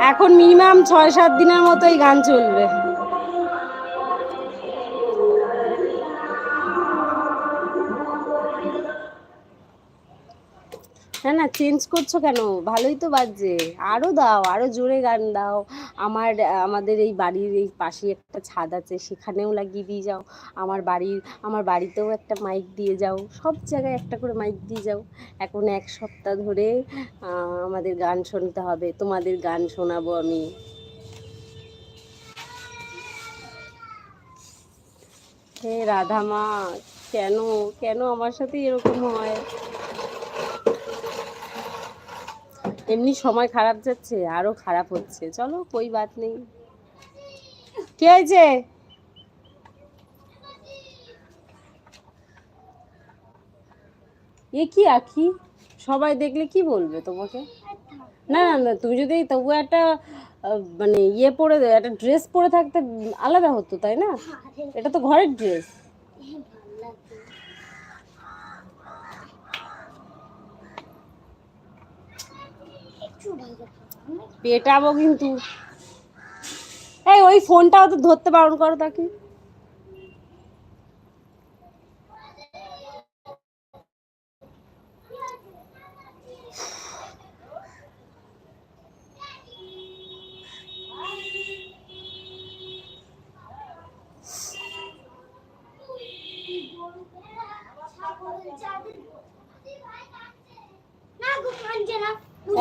এখন মিনিমাম ছয় সাত দিনের মতো এই গান চলবে। না না চেঞ্জ করছ কেন? ভালোই তো বাজছে। আরও দাও আরও জোরে গান দাও। আমার, আমাদের এই বাড়ির এই পাশে একটা ছাদ আছে, সেখানেও লাগিয়ে দিয়ে যাও। আমার বাড়ির, আমার বাড়িতেও একটা মাইক দিয়ে যাও। সব জায়গায় একটা করে মাইক দিয়ে যাও। এখন এক সপ্তাহ ধরে আমাদের গান শুনতে হবে। তোমাদের গান শোনাবো আমি। হে রাধা মা কেন কেন আমার সাথে এরকম হয়? এমনি সময় খারাপ যাচ্ছে আরও খারাপ হচ্ছে। চলো কই বাত নেই। কি হয়েছে? এ কি আখি? সবাই দেখলে কি বলবে তোমাকে? না না না তুমি যদি তবু একটা মানে ইয়ে পরে একটা ড্রেস পরে থাকতে আলাদা হতো তাই না? এটা তো ঘরের ড্রেস পেটাবো কিন্তু। এই ওই ফোনটাও তো ধরতে বারণ করো তাকে।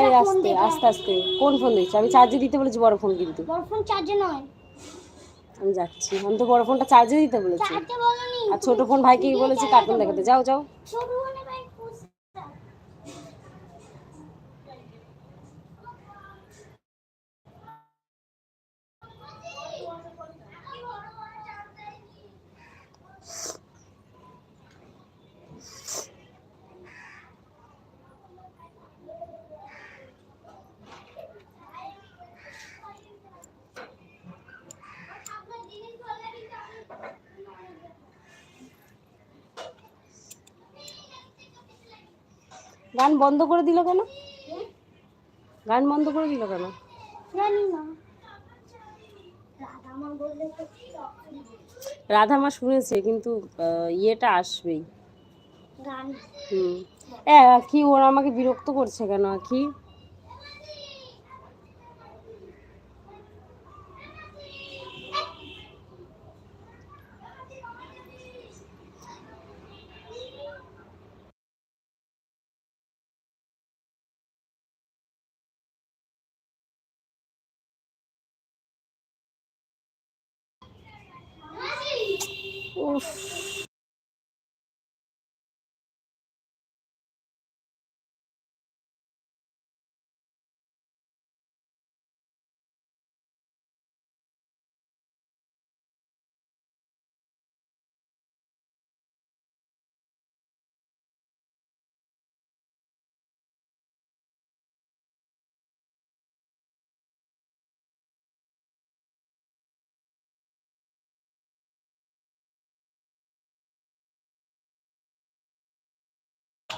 এই আস্তে আস্তে আস্তে। কোন ফোন দিচ্ছ? আমি চার্জে দিতে বলেছি বড় ফোন কিন্তু। বড় ফোন চার্জে নয়। আমি যাচ্ছি। আমি তো বড় ফোনটা চার্জে দিতে বলেছি। চার্জে বলনি। আর ছোট ফোন ভাইকে বলেছি কার্টুন দেখাতে। যাও যাও ছোট ফোনে ভাই খুঁজতে গান বন্ধ করে দিল কেন? গান বন্ধ করে দিল কেন? না রাধা মা শুনেছে কিন্তু ইয়েটা আসবেই। হুম। কি ওরা আমাকে বিরক্ত করছে কেন কি Adiós.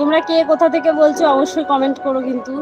তোমরা কে কোথা থেকে বলছো অবশ্যই কমেন্ট করো কিন্তু।